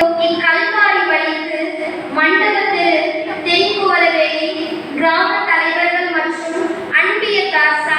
இக்கல்வாரி வழிக்கு மண்டலத்தில் தென்குவரவேலி கிராம தலைவர்கள் மற்றும் அன்பியதாசர்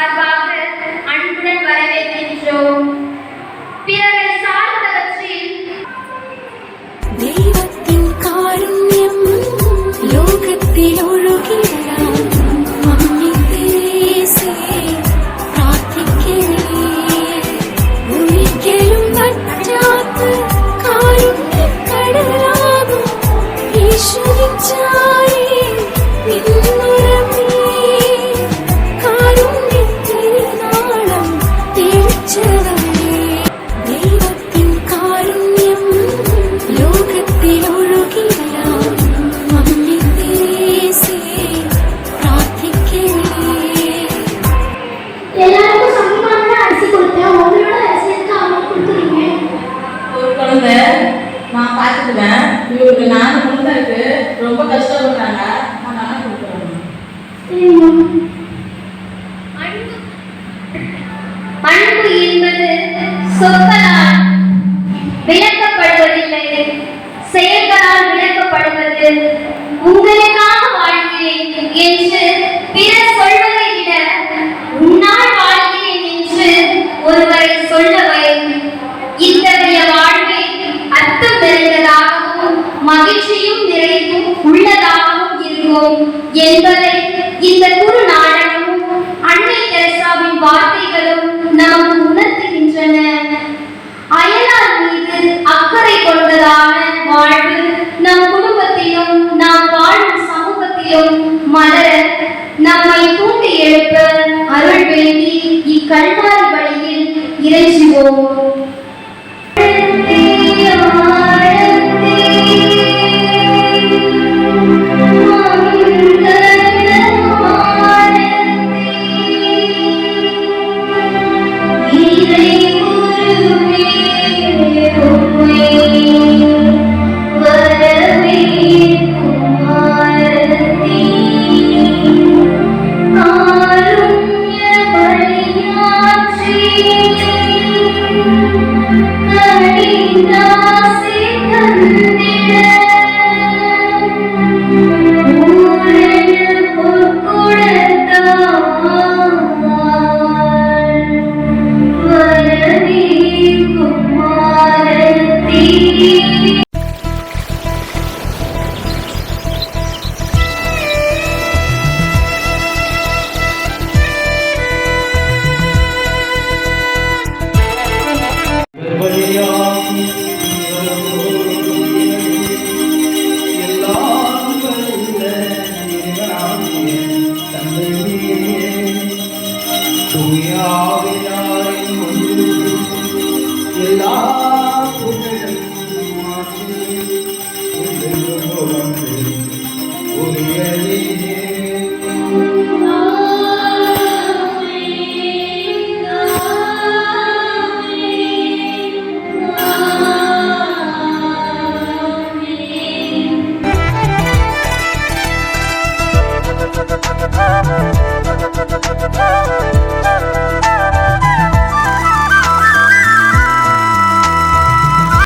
பார்த்துக்குவேன். இவருக்கு நாலு குழந்தை இருக்கு. ரொம்ப கஷ்டப்படுறாங்க. நான் நல்லா கொடுக்குறேன் அன்பு என்பது சொற்களால் விளக்கப்படுவதில்லை. செயல்களால் விளக்கப்படுவது உங்களுக்காக வாழ்கிறேன் என்று பிறர் சொல்வதை மகிழ்ச்சியும் நிறைவும் உள்ளதாகவும் இருக்கும் என்பதை இந்த குரு நாடகமும் அன்னை தெரசாவின் வார்த்தைகளும் நமக்கு உணர்த்துகின்றன. அயலார் மீது அக்கறை கொண்டதான வாழ்வு நம் குடும்பத்திலும் நாம் வாழும் சமூகத்திலும் மலர நம்மை தூண்டி எழுப்ப அருள் வேண்டி இக்கல்வாரி வழியில் இறைஞ்சுவோம்.